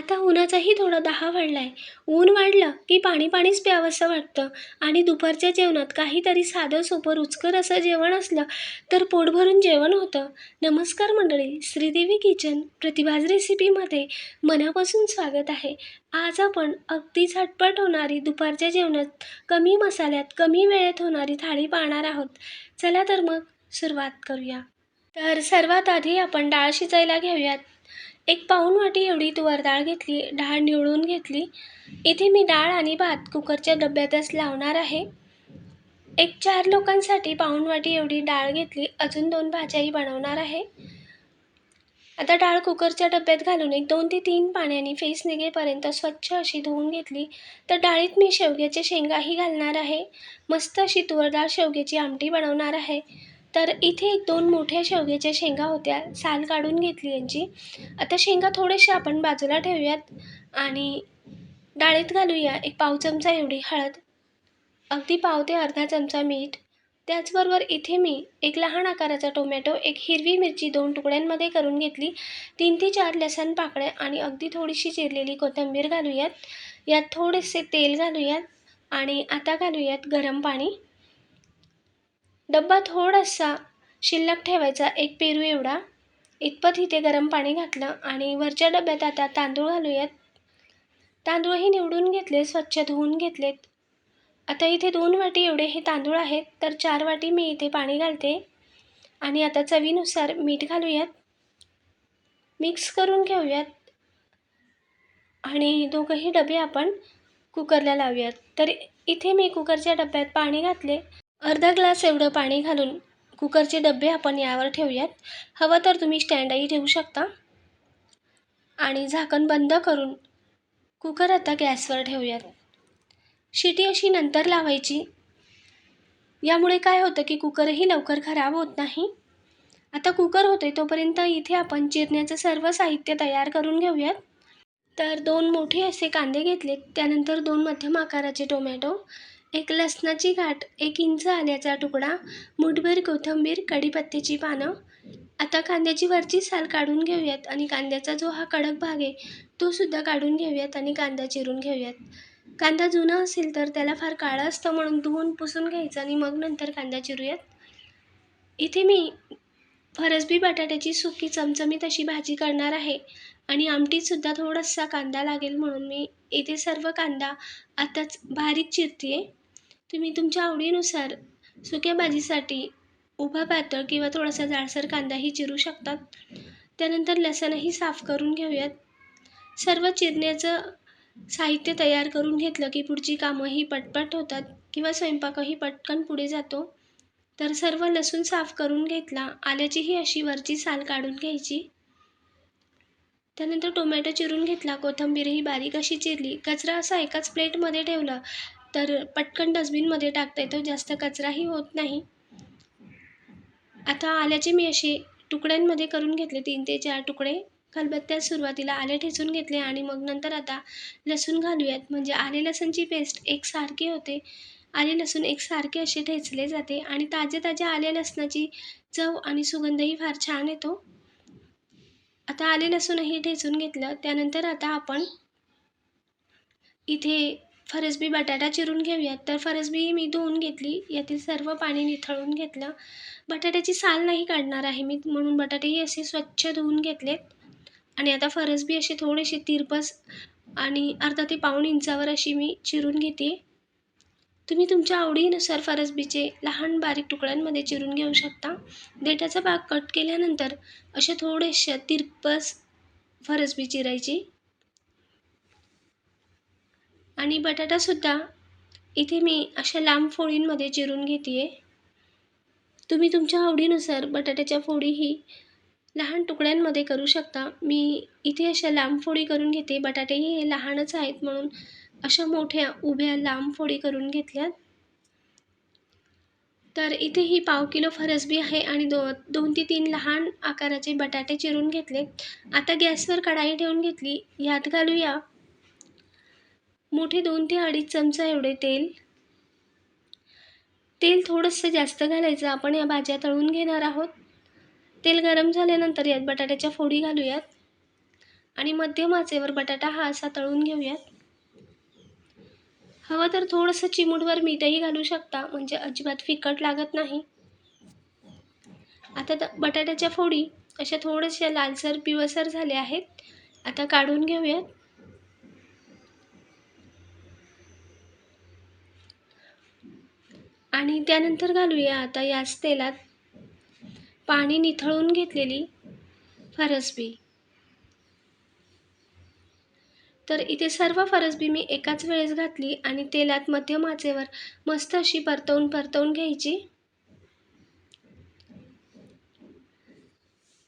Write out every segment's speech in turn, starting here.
आता उन्हाचाही थोडा दहा वाढलाय. ऊन वाढलं की पाणी पाणीच प्यावंसं वाटतं. आणि दुपारच्या जेवणात काहीतरी साधं सोपं रुचकर असं जेवण असलं तर पोटभरून जेवण होतं. नमस्कार मंडळी श्रीदेवी किचन प्रतिभाज रेसिपीमध्ये मनापासून स्वागत आहे. आज आपण अगदी झटपट होणारी दुपारच्या जेवणात कमी मसाल्यात कमी वेळेत होणारी थाळी पाहणार आहोत. चला तर मग सुरुवात करूया. तर सर्वात आधी आपण डाळ शिजायला घेऊयात. एक पाऊण वाटी एवढी तुवर डाळ घेतली डाळ निवडून घेतली. इथे मी डाळ आणि भात कुकरच्या डब्यातच लावणार आहे. एक चार लोकांसाठी पाऊण वाटी एवढी डाळ घेतली अजून दोन भाज्याही बनवणार आहे. आता डाळ कुकरच्या डब्यात घालून एक दोन ते तीन पाण्याने फेस निघेपर्यंत स्वच्छ अशी धुवून घेतली. तर डाळीत मी शेवग्याच्या शेंगाही घालणार आहे. मस्त अशी तुवर डाळ शेवग्याची आमटी बनवणार आहे. तर इथे एक दोन मोठ्या शेवग्याच्या शेंगा होत्या. साल काढून घेतली यांची. आता शेंगा थोडेशा आपण बाजूला ठेवूयात आणि डाळीत घालूया. एक पाव चमचा एवढी हळद अगदी पाव ते अर्धा चमचा मीठ. त्याचबरोबर इथे मी एक लहान आकाराचा टोमॅटो एक हिरवी मिरची दोन तुकड्यांमध्ये करून घेतली. तीन ते चार लसण पाकळ्या आणि अगदी थोडीशी चिरलेली कोथिंबीर घालूयात. यात थोडेसे तेल घालूयात आणि आता घालूयात गरम पाणी. डब्बा थोडासा शिल्लक ठेवायचा एक पेरू एवढा. इतपत इथे गरम पाणी घातलं आणि वरच्या डब्यात आता तांदूळ घालूयात. तांदूळही निवडून घेतले स्वच्छ धुवून घेतलेत. आता इथे दोन वाटी एवढे हे तांदूळ आहेत तर चार वाटी मी इथे पाणी घालते. आणि आता चवीनुसार मीठ घालूयात. मिक्स करून घेऊयात. आणि दोघंही डबे आपण कुकरला लावूयात. तर इथे मी कुकरच्या डब्यात पाणी घातले. अर्धा ग्लास एवढं पाणी घालून कुकरचे डबे आपण यावर ठेवूयात. हवं तर तुम्ही स्टँडही ठेवू शकता. आणि झाकण बंद करून कुकर आता गॅसवर ठेवूयात. शिटी अशी नंतर लावायची. यामुळे काय होतं की कुकरही लवकर खराब होत नाही. आता कुकर होते तोपर्यंत इथे आपण चिरण्याचं सर्व साहित्य तयार करून घेऊयात. तर दोन मोठे असे कांदे घेतलेत. त्यानंतर दोन मध्यम आकाराचे टोमॅटो. एक लसणाची गाठ एक इंच आल्याचा तुकडा मुठभर कोथिंबीर कढीपत्त्याची पानं. आता कांद्याची वरची साल काढून घेऊयात आणि कांद्याचा जो हा कडक भाग आहे तो सुद्धा काढून घेऊयात आणि कांदा चिरून घेऊयात. कांदा जुना असेल तर त्याला फार काळं असतं म्हणून धुवून पुसून घ्यायचं आणि मग नंतर कांदा चिरूयात. इथे मी फरसबी बटाट्याची सुकी चमचमीत अशी भाजी करणार आहे आणि आमटीतसुद्धा थोडासा कांदा लागेल म्हणून मी इथे सर्व कांदा आताच बारीक चिरते आहे तुम्ही तुमच्या आवडीनुसार सुक्या भाजीसाठी उभा पातळ किंवा थोडासा जाडसर कांदाही चिरू शकतात त्यानंतर लसणही साफ करून घेऊयात. सर्व चिरण्याचं साहित्य तयार करून घेतलं की पुढची कामंही पटपट होतात किंवा स्वयंपाकही पटकन पुढे जातो. तर सर्व लसूण साफ करून घेतला आल्याचीही अशी वरची साल काढून घ्यायची. त्यानंतर टोमॅटो चिरून घेतला कोथंबीरही बारीक अशी चिरली कचरा असा एकाच प्लेटमध्ये ठेवला तर पटकन डस्टबिनमध्ये टाकता येतो जास्त कचराही होत नाही. आता आल्याचे मी असे तुकड्यांमध्ये करून घेतले तीन ते चार तुकडे. खलबत्त्यात सुरुवातीला आले ठेचून घेतले आणि मग नंतर आता लसूण घालूयात. म्हणजे आले लसूणची पेस्ट एकसारखी होते. आले लसूण एकसारखे असे ठेचले जाते आणि ताजे ताज्या आले लसणाची चव आणि सुगंधही फार छान येतो. आता आले लसूणही ठेचून घेतलं. त्यानंतर आता आपण इथे फरसबी बटाटा चिरून घेऊयात. तर फरसबी मी धुवून घेतली. यातील सर्व पाणी निथळून घेतलं. बटाट्याची साल नाही काढणार आहे मी म्हणून बटाटेही असे स्वच्छ धुवून घेतलेत. आणि आता फरसबी अशी थोडीशी तिरपस आणि अर्धा ते पाऊण इंचावर अशी मी चिरून घेते. तुम्ही तुमच्या आवडीनुसार फरसबीचे लहान बारीक तुकड्यांमध्ये चिरून घेऊ शकता. देठाचा भाग कट केल्यानंतर अशा थोड्याशा तिरपस फरसबी चिरायची. आणि बटाटासुद्धा. इथे मी अशा लांब फोडींमध्ये चिरून घेते आहे तुम्ही तुमच्या आवडीनुसार बटाट्याच्या फोडीही लहान तुकड्यांमध्ये करू शकता. मी इथे अशा लांब फोडी करून घेते. बटाटेही हे लहानच आहेत म्हणून अशा मोठ्या उभ्या लांब फोडी करून घेतल्यात. तर इथे ही पाव किलो फरसबी आहे आणि दो दोन ते तीन लहान आकाराचे बटाटे चिरून घेतलेत. आता गॅसवर कढाई ठेवून घेतली. यात घालूया मोठे दोन ते अडीच चमचा एवढे तेल. तेल थोडंसं जास्त घालायचं. आपण या भाज्या तळून घेणार आहोत. तेल गरम झाल्यानंतर यात बटाट्याच्या फोडी घालूयात. आणि मध्यम आचेवर बटाटा हा असा तळून घेऊयात. हवं तर थोडंसं चिमूटवर मीठही घालू शकता. म्हणजे अजिबात फिकट लागत नाही. आता त- बटाट्याच्या फोडी अशा थोड्याशा लालसर पिवसर झाल्या आहेत. आता काढून घेऊयात. आणि त्यानंतर घालूया आता याच तेलात पाणी निथळून घेतलेली फरसबी. तर इथे सर्व फरसबी मी एकाच वेळेस घातली आणि तेलात मध्यम आचेवर मस्त अशी परतवून परतवून घ्यायची.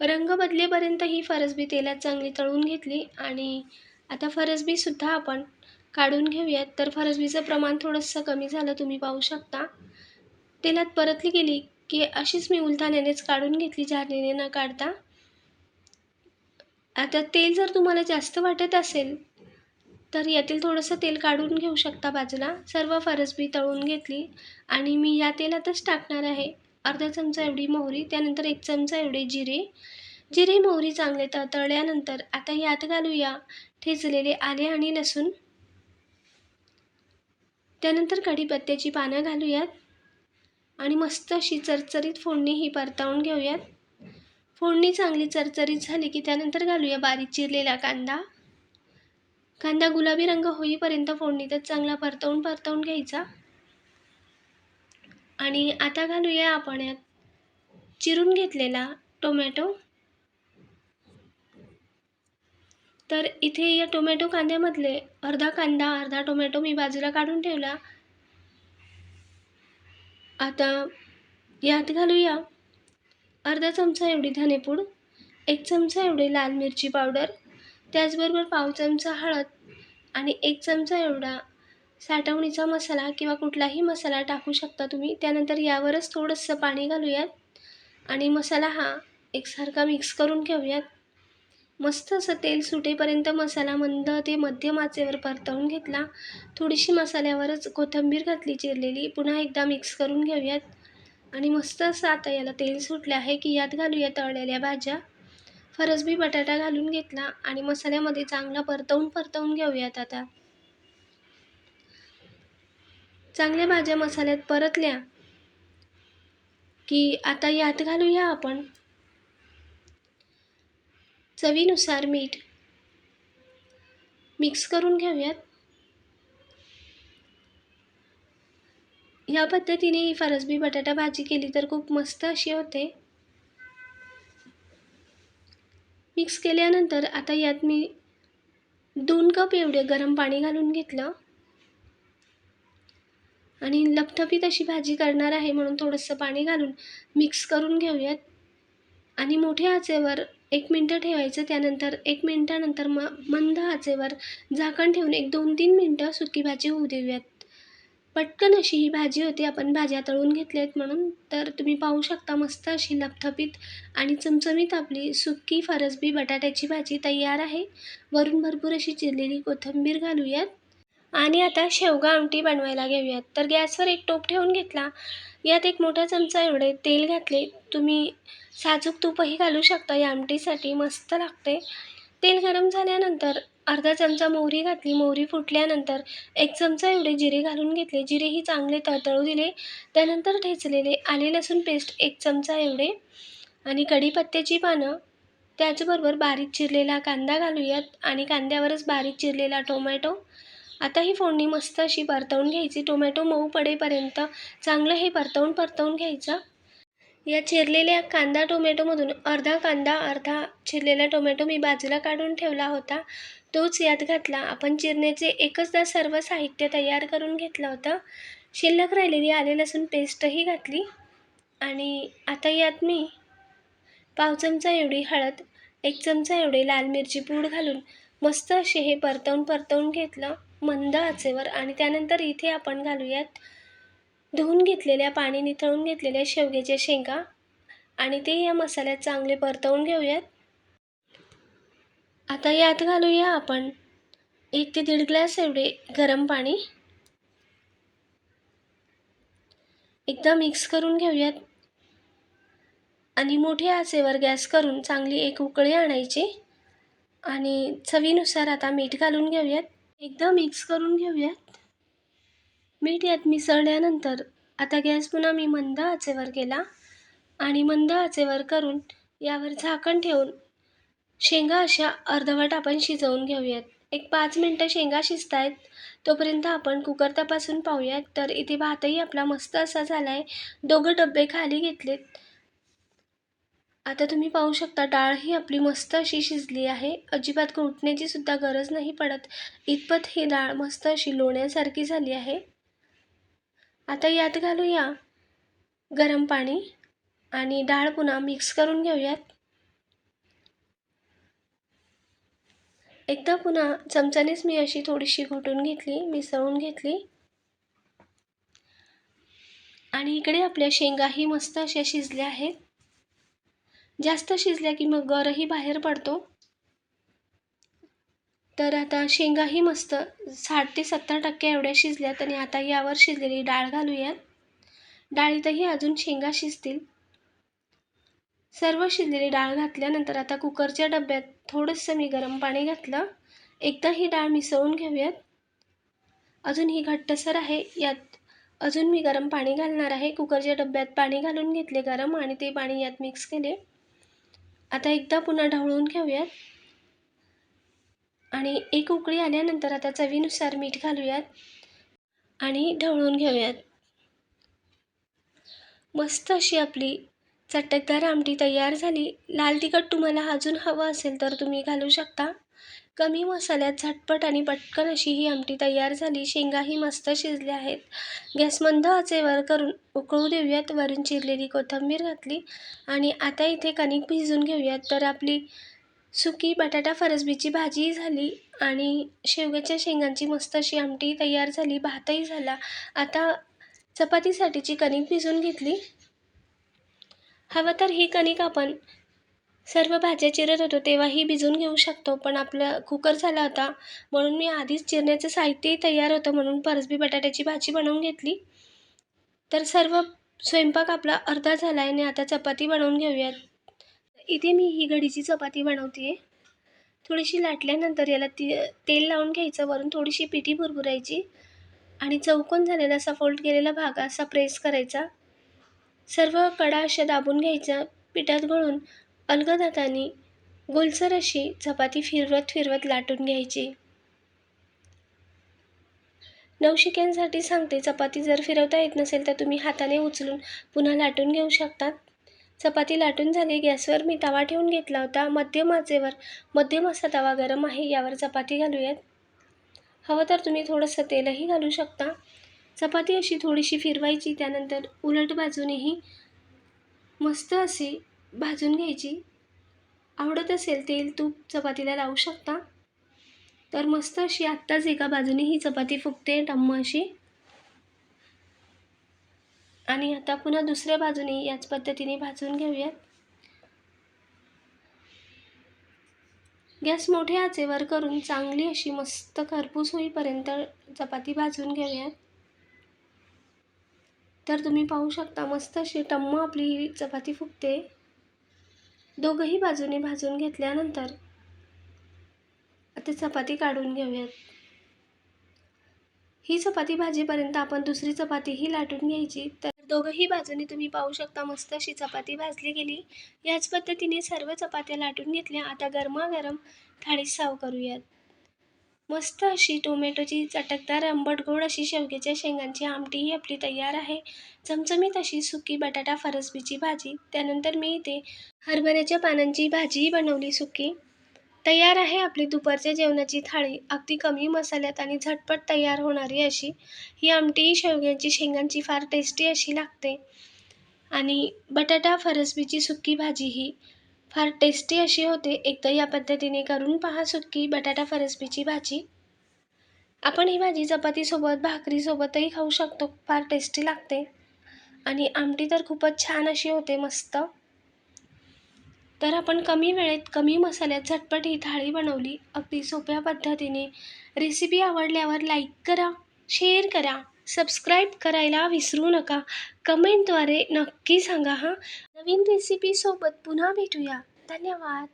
रंग बदलेपर्यंत ही फरसबी तेलात चांगली तळून घेतली आणि आता फरसबीसुद्धा आपण काढून घेऊयात. तर फरसबीचं प्रमाण थोडंसं कमी झालं तुम्ही पाहू शकता. तेलात परतली गेली की अशीच मी उलथाण्यानेच काढून घेतली झालेली न काढता. आता तेल जर तुम्हाला जास्त वाटत असेल तर यातील थोडंसं तेल काढून घेऊ शकता बाजूला. सर्व फरसबी तळून घेतली आणि मी या तेलातच टाकणार आहे. अर्धा चमचा एवढी मोहरी त्यानंतर एक चमचा एवढी जिरे. जिरे मोहरी चांगले तळल्यानंतर आता यात घालूया. ठेचलेले आले आणि लसूण. त्यानंतर कढीपत्त्याची पानं घालूयात आणि मस्त अशी चरचरीत फोडणी ही परतावून घेऊयात. फोडणी चांगली चरचरीत झाली की त्यानंतर घालूया बारीक चिरलेला कांदा. कांदा गुलाबी रंग होईपर्यंत फोडणीतच चांगला परतवून परतवून घ्यायचा. आणि आता घालूया आपण यात चिरून घेतलेला टोमॅटो. तर इथे या टोमॅटो कांद्यामधले अर्धा कांदा अर्धा टोमॅटो मी बाजूला काढून ठेवला. आता यात घालूया अर्धा चमचा एवढी धनेपूड एक चमचा एवढी लाल मिरची पावडर त्याचबरोबर पाव चमचा हळद आणि एक चमचा एवढा साठवणीचा मसाला किंवा कुठलाही मसाला टाकू शकता तुम्ही. त्यानंतर यावरच थोडंसं पाणी घालूयात आणि मसाला हा एकसारखा मिक्स करून घेऊयात. मस्त असं तेल सुटेपर्यंत मसाला मंद ते मध्यम आचेवर परतवून घेतला. थोडीशी मसाल्यावरच कोथिंबीर घातली चिरलेली. पुन्हा एकदा मिक्स करून घेऊयात. आणि मस्त असं आता याला तेल सुटले आहे की यात घालूया तळलेल्या भाज्या. फरसबी बटाटा घालून घेतला आणि मसाल्यामध्ये चांगला परतवून परतवून घेऊयात आता. चांगल्या भाज्या मसाल्यात परतल्या की आता यात घालूया आपण. चवीनुसार मीठ मिक्स करून घेऊयात. या पद्धतीने ही फरसबी बटाटा भाजी केली तर खूप मस्त अशी होते. मिक्स केल्यानंतर आता यात मी दोन कप एवढे गरम पाणी घालून घेतलं. आणि लपथपीत अशी भाजी करणार आहे म्हणून थोडंसं पाणी घालून मिक्स करून घेऊयात. आणि मोठ्या आचेवर एक मिनटं ठेवायचं त्यानंतर एक मिनटानंतर म मंद आचेवर झाकण ठेवून एक दोन तीन मिनटं सुकी भाजी होऊ देऊयात. पटकन अशी ही भाजी होती आपण भाज्या तळून घेतल्या आहेत म्हणून. तर तुम्ही पाहू शकता मस्त अशी लपथपीत आणि चमचमीत आपली सुकी फरसबी बटाट्याची भाजी तयार आहे. वरून भरपूर अशी चिरलेली कोथिंबीर घालूयात. आणि आता शेवगा आमटी बनवायला घेऊयात. तर गॅसवर एक टोप ठेवून घेतला. यात एक मोठा चमचा एवढे तेल घातले. तुम्ही साजूक तूपही घालू शकता. या आमटीसाठी मस्त लागते. तेल गरम झाल्यानंतर अर्धा चमचा मोहरी घातली. मोहरी फुटल्यानंतर एक चमचा एवढे जिरे घालून घेतले. जिरेही चांगले तळतळू दिले. त्यानंतर ठेचलेले आले लसूण पेस्ट एक चमचा एवढे. आणि कढीपत्त्याची पानं त्याचबरोबर बारीक चिरलेला कांदा घालूयात. आणि कांद्यावरच बारीक चिरलेला टोमॅटो. आता ही फोडणी मस्त अशी परतवून घ्यायची. टोमॅटो मऊ पडेपर्यंत चांगलं हे परतवून परतवून घ्यायचं. या चिरलेल्या कांदा टोमॅटोमधून अर्धा कांदा अर्धा चिरलेला टोमॅटो मी बाजूला काढून ठेवला होता. तोच यात घातला. आपण चिरण्याचे एकचदा सर्व साहित्य तयार करून घेतलं होतं. शिल्लक राहिलेली आले लसूण पेस्टही घातली. आणि आता यात मी पाव चमचा एवढी हळद एक चमचा एवढे लाल मिरची पूड घालून मस्त असे हे परतवून परतवून घेतलं. मंद आचेवर आणि त्यानंतर इथे आपण घालूयात धुवून घेतलेल्या पाणी निथळून घेतलेल्या शेवग्याच्या शेंगा आणि ते या मसाल्यात चांगले परतवून घेऊयात. आता यात घालूया आपण एक ते दीड ग्लास एवढे गरम पाणी. एकदा मिक्स करून घेऊयात. आणि मोठ्या आचेवर गॅस करून चांगली एक उकळी आणायची. आणि चवीनुसार आता मीठ घालून घेऊयात. एकदा मिक्स करून घेऊयात. मीठ यात मिसळल्यानंतर आता गॅस पुन्हा मी मंद आचेवर केला आणि मंद आचेवर करून यावर झाकण ठेवून शेंगा अशा अर्धवट आपण शिजवून घेऊयात. एक पाच मिनटं शेंगा शिजत आहेत तोपर्यंत आपण कुकर तपासून पाहूयात. तर इथे भातही आपला मस्त असा झाला आहे दोघं डबे खाली घेतलेत. आता तुम्ही पाहू शकता डाळ ही आपली मस्त अशी शिजली आहे. अजिबात घुटण्याची सुद्धा गरज नाही पडत. इतपत ही डाळ मस्त अशी लोण्यासारखी झाली आहे. आता यात घालूया गरम पाणी आणि डाळ पुन्हा मिक्स करून घेऊयात. एकदा पुन्हा चमच्यानेच मी अशी थोडीशी घोटून घेतली मिसळून घेतली. आणि इकडे आपल्या शेंगाही मस्त अशा शिजल्या आहेत. जास्त शिजल्या की मग गरही बाहेर पडतो. तर आता शेंगाही मस्त साठ ते सत्तर टक्के एवढ्या शिजल्यात आणि आता यावर शिजलेली डाळ घालूयात. डाळीतही अजून शेंगा शिजतील. सर्व शिजलेली डाळ घातल्यानंतर आता कुकरच्या डब्यात थोडंसं मी गरम पाणी घातलं. एकदा ही डाळ मिसळून घेऊयात. अजून ही घट्टसर आहे. यात अजून मी गरम पाणी घालणार आहे. कुकरच्या डब्यात पाणी घालून घेतले गरम आणि ते पाणी यात मिक्स केले. आता एकदा पुन्हा ढवळून घेऊयात. आणि एक उकळी आल्यानंतर आता चवीनुसार मीठ घालूयात आणि ढवळून घेऊयात. मस्त अशी आपली चटकदार आमटी तयार झाली. लाल तिखट तुम्हाला अजून हवं असेल तर तुम्ही घालू शकता. कमी मसाल्यात झटपट आणि पटकन अशी ही आमटी तयार झाली. शेंगाही मस्त शिजल्या आहेत. गॅस मंद आचेवर करून उकळू देऊयात. वरून चिरलेली कोथिंबीर घातली आणि आता इथे कणिक भिजून घेऊयात. तर आपली सुकी बटाटा फरसबीची भाजी झाली आणि शेवग्याच्या शेंगांची मस्त अशी आमटी तयार झाली. भातही झाला. आता चपातीसाठीची कणिक भिजून घेतली. हवं तर ही कणिक आपण सर्व भाज्या चिरत होतो तेव्हाही भिजून घेऊ शकतो पण आपलं कुकर झाला होता. म्हणून मी आधीच चिरण्याचं साहित्यही तयार होतं म्हणून परसबी बटाट्याची भाजी बनवून घेतली. तर सर्व स्वयंपाक आपला अर्धा झाला आहे आणि आता चपाती बनवून घेऊयात. इथे मी ही घडीची चपाती बनवते आहे थोडीशी लाटल्यानंतर याला ती तेल लावून घ्यायचं वरून थोडीशी पिठी भुरभुरायची आणि चौकोन झालेला असा फोल्ड केलेला भाग असा प्रेस करायचा. सर्व कडा अशा दाबून घ्यायचा पिठात गळून अलगद हाताने गोलसर अशी चपाती फिरवत फिरवत लाटून घ्यायची. नवशिक्यांसाठी सांगते चपाती जर फिरवता येत नसेल तर तुम्ही हाताने उचलून पुन्हा लाटून घेऊ शकतात. चपाती लाटून झाली गॅसवर मी तवा ठेवून घेतला होता. मध्यम आचेवर मध्यम असा तवा गरम आहे यावर चपाती घालूयात. हवं तर तुम्ही थोडंसं तेलही घालू शकता. चपाती अशी थोडीशी फिरवायची त्यानंतर उलट बाजूनेही मस्त अशी भाजून घ्यायची. आवडत असेल तेल तूप चपातीला लावू शकता. तर मस्त अशी आत्ताच एका बाजूने ही चपाती फुगते टम्म अशी. आणि आता पुन्हा दुसऱ्या बाजूने याच पद्धतीने भाजून घेऊयात. गॅस मोठ्या आचेवर करून चांगली अशी मस्त खरपूस होईपर्यंत चपाती भाजून घेऊयात. तर तुम्ही पाहू शकता मस्त अशी टम्म आपली ही चपाती फुगते. दोघंही बाजूने भाजून घेतल्यानंतर आता चपाती काढून घेऊयात. ही चपाती भाजीपर्यंत आपण दुसरी चपातीही लाटून घ्यायची. तर दोघंही बाजूने तुम्ही पाहू शकता मस्त अशी चपाती भाजली गेली. याच पद्धतीने सर्व चपात्या लाटून घेतल्या. आता गरमागरम थाळीत साव करूयात. मस्त अशी टोमॅटोची चटकदार आंबट गोड अशी शेवग्याच्या शेंगांची आमटीही आपली तयार आहे. चमचमीत अशी सुकी बटाटा फरसबीची भाजी. त्यानंतर मी इथे हरभऱ्याच्या पानांची भाजीही बनवली सुकी. तयार आहे आपली दुपारच्या जेवणाची थाळी. अगदी कमी मसाल्यात आणि झटपट तयार होणारी अशी. ही आमटी शेवग्यांची शेंगांची फार टेस्टी अशी लागते. आणि बटाटा फरसबीची सुकी भाजी ही फार टेस्टी अशी होते. एकदा या पद्धतीने करून पहा सुकी बटाटा फरसबीची भाजी. आपण ही भाजी चपातीसोबत भाकरीसोबतही खाऊ शकतो. फार टेस्टी लागते. आणि आमटी तर खूपच छान अशी होते मस्त. तर आपण कमी वेळेत कमी मसाल्यात झटपट ही थाळी बनवली. अगदी सोप्या पद्धतीने. रेसिपी आवडल्यावर लाईक करा शेअर करा. सबस्क्राईब करायला विसरू नका. कमेंटद्वारे नक्की सांगा हां. नवीन रेसिपीसोबत पुन्हा भेटूया. धन्यवाद.